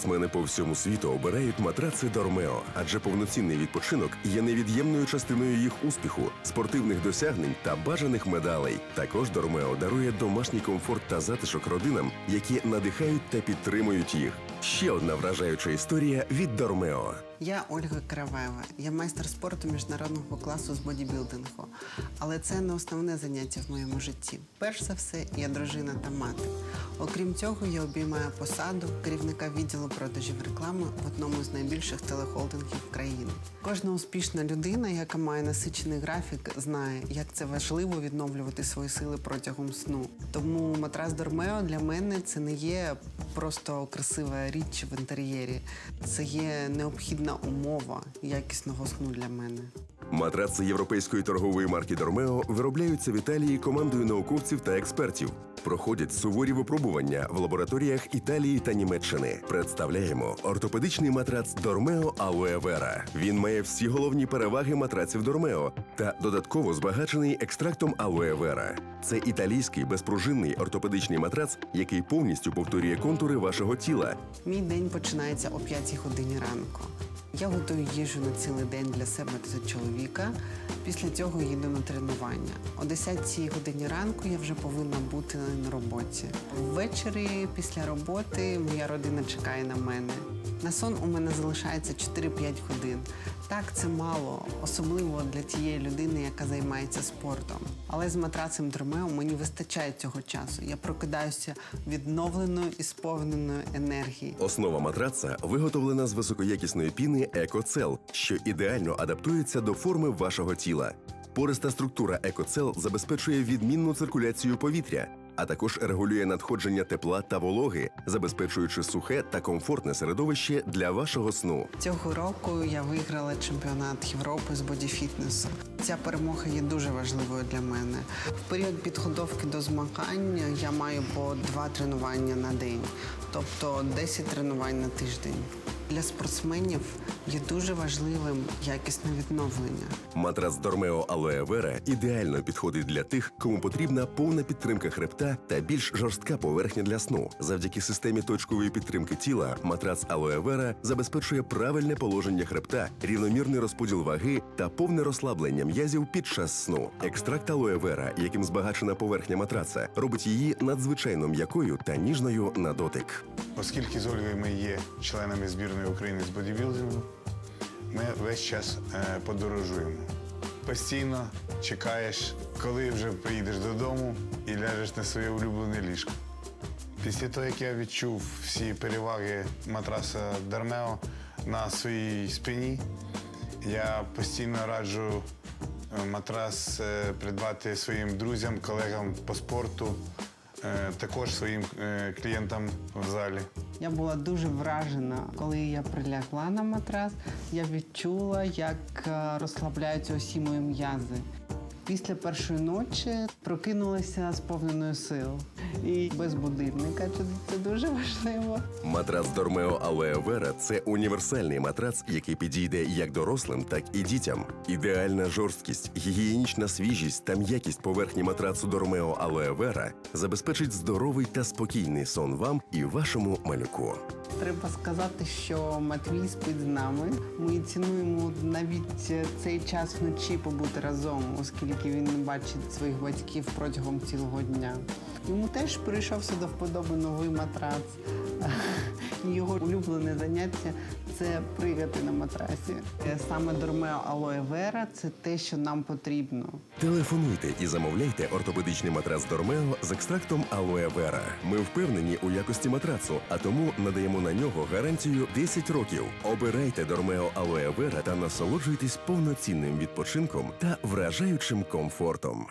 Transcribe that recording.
Спортсмени по всьому світу обирають матраци Дормео, адже повноцінний відпочинок є невід'ємною частиною їх успіху, спортивних досягнень та бажаних медалей. Також Дормео дарує домашній комфорт та затишок родинам, які надихають та підтримують їх. Ще одна вражаюча історія від Дормео. Я Ольга Караваєва. Я майстер спорту міжнародного класу з бодібілдингу. Але це не основне заняття в моєму житті. Перш за все, я дружина та мати. Окрім цього, я обіймаю посаду керівника відділу продажів реклами в одному з найбільших телехолдингів країни. Кожна успішна людина, яка має насичений графік, знає, як це важливо відновлювати свої сили протягом сну. Тому матрас Дормео для мене це не є просто красива річ в інтер'єрі. Це є необхідна умова якісного сну для мене. Матраци європейської торгової марки Дормео виробляються в Італії командою науковців та експертів. Проходять суворі випробування в лабораторіях Італії та Німеччини. Представляємо ортопедичний матрац Дормео Алоe Vera. Він має всі головні переваги матраців Дормео та додатково збагачений екстрактом Алоe Vera. Це італійський безпружинний ортопедичний матрац, який повністю повторює контури вашого тіла. Мій день починається о 5 годині ранку. Я готую їжу на цілий день для себе та чоловіка. Після цього їду на тренування. О 10 годині ранку я вже повинна бути на роботі. Ввечері після роботи моя родина чекає на мене. На сон у мене залишається 4-5 годин. Так, це мало, особливо для тієї людини, яка займається спортом. Але з матрацем Дромео мені вистачає цього часу. Я прокидаюся відновленою і сповненою енергії. Основа матраца виготовлена з високоякісної піни Екоцел, що ідеально адаптується до форми вашого тіла. Пориста структура Екоцел забезпечує відмінну циркуляцію повітря, а також регулює надходження тепла та вологи, забезпечуючи сухе та комфортне середовище для вашого сну. Цього року я виграла чемпіонат Європи з бодіфітнесу. Ця перемога є дуже важливою для мене. В період підготовки до змагань я маю по два тренування на день, тобто 10 тренувань на тиждень. Для спортсменів є дуже важливим якісне відновлення. Матрац Дормео Алоe Vera ідеально підходить для тих, кому потрібна повна підтримка хребта та більш жорстка поверхня для сну. Завдяки системі точкової підтримки тіла матрац Алоe Vera забезпечує правильне положення хребта, рівномірний розподіл ваги та повне розслаблення м'язів під час сну. Екстракт Алоe Vera, яким збагачена поверхня матраца, робить її надзвичайно м'якою та ніжною на дотик. Оскільки з Ольгою ми є членами збірної України з бодібілдингу, ми весь час е, подорожуємо. Постійно чекаєш, коли вже приїдеш додому і ляжеш на своє улюблене ліжко. Після того, як я відчув всі переваги матраса Дармео на своїй спині, я постійно раджу е, матрас е, придбати своїм друзям, колегам по спорту, також своїм клієнтам в залі. Я була дуже вражена, коли я прилягла на матрас. Я відчула, як е, розслабляються усі мої м'язи. Після першої ночі прокинулася сповненою сил. І без будильника це, це дуже важливо. Матрац Дормео Алоe Vera – це універсальний матрац, який підійде як дорослим, так і дітям. Ідеальна жорсткість, гігієнічна свіжість та м'якість поверхні матрацу Дормео Алоe Vera забезпечить здоровий та спокійний сон вам і вашому малюку. Треба сказати, що Матвій спить з нами. Ми цінуємо навіть цей час вночі побути разом, оскільки він не бачить своїх батьків протягом цілого дня. Йому теж прийшовся до вподоби новий матрац. Його улюблене заняття це пригати на матрасі. Саме Дормео Алоe Vera – це те, що нам потрібно. Телефонуйте і замовляйте ортопедичний матрац Дормео з екстрактом Алоe Vera. Ми впевнені у якості матрацу, а тому надаємо на нього гарантію 10 років. Обирайте Дормео Алоe Vera та насолоджуйтесь повноцінним відпочинком та вражаючим комфортом.